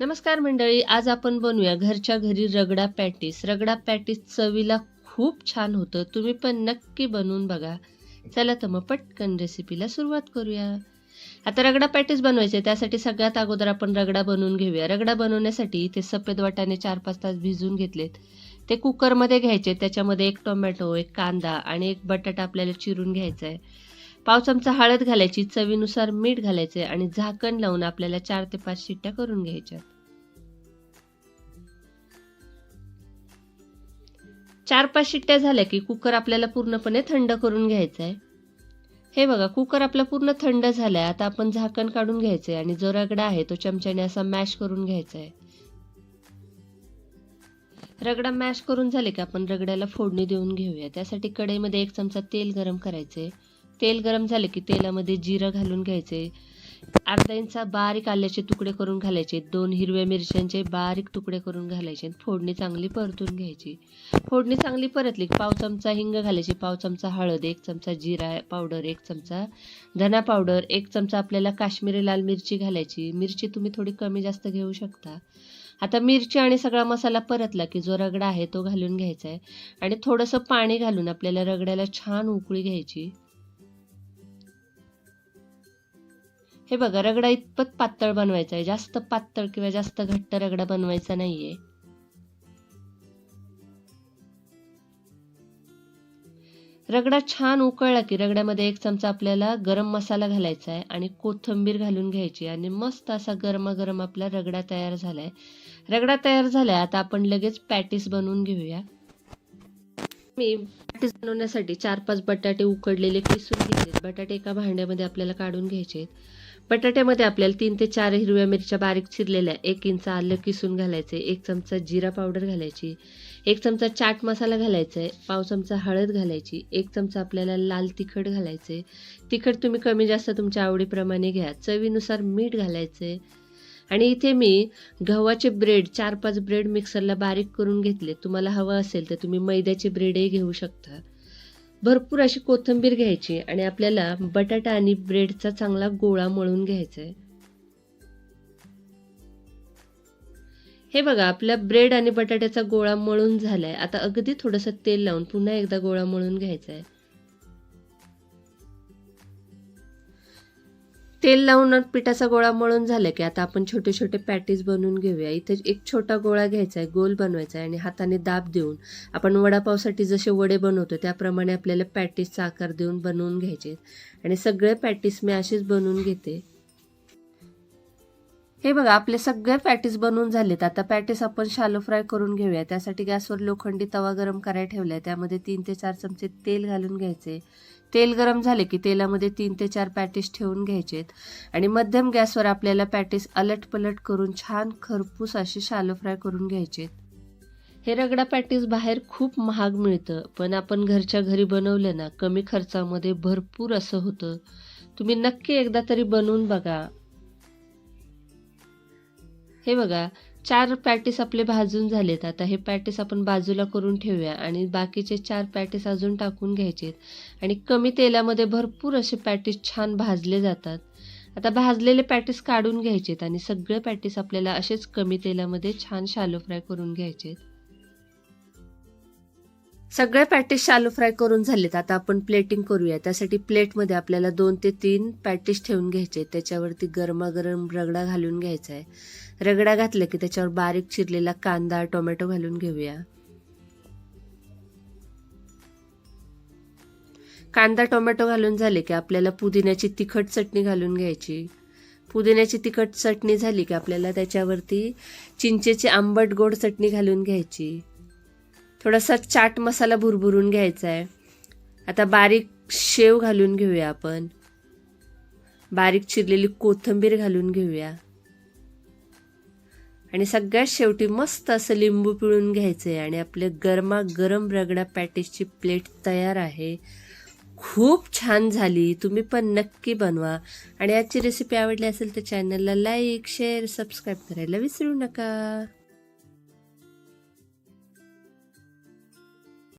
नमस्कार मंडळी आज आपण बनवूया घरच्या घरी रगडा पॅटीस. रगडा पॅटीस चवीला खूप छान होतं. तुम्ही पण नक्की बनवून बघा. चला तर मग पटकन रेसिपीला सुरुवात करूया. आता रगडा पॅटीस बनवायचे त्यासाठी सगळ्यात अगोदर आपण रगडा बनवून घेऊया. रगडा बनवण्यासाठी ते सफेद वाटाणे चार पाच तास भिजून घेतलेत. ते कुकरमध्ये घ्यायचे त्याच्यामध्ये एक टोमॅटो एक कांदा आणि एक बटाटा आपल्याला चिरून घ्यायचा आहे. पाव चमचा हळद घालायची चवीनुसार मीठ घालायचे आणि झाकण लावून आपल्याला चार ते पाच शिट्ट्या करून घ्यायच्या चार पाच शिट्ट्या झाल्या की कुकर आपल्याला पूर्णपणे थंड करून घ्यायचा आहे हे बघा कुकर आपला पूर्ण थंड झालाय आता आपण झाकण काढून घ्यायचंय आणि जो रगडा आहे तो चमच्याने असा मॅश करून घ्यायचा आहे रगडा मॅश करून झाले की आपण रगड्याला फोडणी देऊन घेऊया. त्यासाठी कढईमध्ये एक चमचा तेल गरम करायचे तेल गरम झाले की तेलामध्ये जिरं घालून घ्यायचे. अर्धा इंचा बारीक आल्याचे तुकडे करून घालायचे. दोन हिरव्या मिरच्यांचे बारीक तुकडे करून घालायचे फोडणी चांगली परतून घ्यायची. फोडणी चांगली परतली पाव चमचा हिंग घालायची. पाव चमचा हळद एक चमचा जिरा पावडर एक चमचा धना पावडर एक चमचा आपल्याला काश्मीरी लाल मिरची घालायची. मिरची तुम्ही थोडी कमी जास्त घेऊ शकता. आता मिरची आणि सगळा मसाला परतला की जो रगडा आहे तो घालून घ्यायचा आहे. आणि थोडंसं पाणी घालून आपल्याला रगड्याला छान उकळी घ्यायची. हे बघा रगडा इतपत पातळ बनवायचा आहे. जास्त पातळ किंवा जास्त घट्ट रगडा बनवायचा नाहीये. रगडा छान उकळला की रगड्यामध्ये एक चमचा आपल्याला गरम मसाला घालायचा आहे आणि कोथिंबीर घालून घ्यायची आणि मस्त असा गरमागरम आपला रगडा तयार झालाय. रगडा तयार झालाय. आता आपण लगेच पॅटीस बनवून घेऊया. मी पॅटीस बनवण्यासाठी चार पाच बटाटे उकडलेले किसून घेतले बटाटे एका भांड्यामध्ये आपल्याला काढून घ्यायचे बटाट्यामध्ये आपल्याला तीन ते चार हिरव्या मिरच्या बारीक चिरलेल्या एक इंच आलं किसून घालायचे एक चमचा जिरा पावडर घालायची एक चमचा चाट मसाला घालायचा आहे पाव चमचा हळद घालायची एक चमचा आपल्याला लाल तिखट घालायचे. तिखट तुम्ही कमी जास्त तुमच्या आवडीप्रमाणे घ्या. चवीनुसार मीठ घालायचे. आणि इथे मी गव्हाचे ब्रेड चार पाच ब्रेड मिक्सरला बारीक करून घेतले. तुम्हाला हवं असेल तर तुम्ही मैद्याचे ब्रेडही घेऊ शकता. भरपूर अशी कोथिंबीर घ्यायची आणि आपल्याला बटाटा आणि ब्रेडचा चांगला गोळा मळून घ्यायचा आहे हे बघा आपल्या ब्रेड आणि बटाट्याचा गोळा मळून झालाय. आता अगदी थोडंसं तेल लावून पुन्हा एकदा गोळा मळून घ्यायचा आहे तेल लावून पिठाचा गोळा मळून झाला की आता आपण छोटे छोटे पॅटीस बनवून घेऊया. इथे एक छोटा गोळा घ्यायचा आहे गोल बनवायचा आहे आणि हाताने दाब देऊन आपण वडापावसाठी जसे वडे बनवतो त्याप्रमाणे आपल्याला पॅटीसचा आकार देऊन बनवून घ्यायचे. आणि सगळे पॅटीस मी असेच बनवून घेते. हे बघा आपले सगळे पॅटीस बनवून झालेत. आता पॅटीस आपण शालो फ्राय करून घेऊया. त्यासाठी गॅसवर लोखंडी तवा गरम करायला ठेवलाय. त्यामध्ये तीन ते चार चमचे तेल घालून घ्यायचे. तेल गरम झाले की तेलामध्ये तीन ते चार पॅटीस ठेवून घ्यायचेत. आणि मध्यम गॅसवर आपल्याला पॅटीस अलट पलट करून छान खरपूस असे शालो फ्राय करून घ्यायचेत. हे रगडा पॅटीस बाहेर खूप महाग मिळतं पण आपण घरच्या घरी बनवलं ना कमी खर्चामध्ये भरपूर असं होतं. तुम्ही नक्की एकदा तरी बनवून बघा. हे बघा चार पॅटीस आपले भाजून झालेत. आता हे पॅटीस आपण बाजूला करून ठेवूया आणि बाकीचे चार पॅटीस अजून टाकून घ्यायचेत. आणि कमी तेलामध्ये भरपूर असे पॅटीस छान भाजले जातात. आता भाजलेले पॅटीस काढून घ्यायचेत आणि सगळे पॅटीस आपल्याला असेच कमी तेलामध्ये छान शालो फ्राय करून घ्यायचेत. सगळे पॅटीस शालू फ्राय करून झालेत. आता आपण प्लेटिंग करूया त्यासाठी प्लेटमध्ये आपल्याला दोन ते तीन पॅटीस ठेवून घ्यायचे. त्याच्यावरती गरमागरम रगडा घालून घ्यायचा आहे. रगडा घातला की त्याच्यावर बारीक चिरलेला कांदा टोमॅटो घालून घेऊया. कांदा टोमॅटो घालून झाले की आपल्याला पुदिन्याची तिखट चटणी घालून घ्यायची. पुदिन्याची तिखट चटणी झाली की आपल्याला त्याच्यावरती चिंचेची आंबट गोड चटणी घालून घ्यायची. थोडासा चाट मसाला भुरभुरून घ्यायचा आहे आता बारीक शेव घालून घेऊया आपण. बारीक चिरलेली कोथिंबीर घालून घेऊया. आणि सगळ्यात शेवटी मस्त असं लिंबू पिळून घ्यायचं आहे आणि आपले गरमा गरम रगडा पॅटीसची प्लेट तयार आहे. खूप छान झाली. तुम्ही पण नक्की बनवा. आणि आजची रेसिपी आवडली असेल तर चॅनलला लाईक शेअर सबस्क्राईब करायला विसरू नका.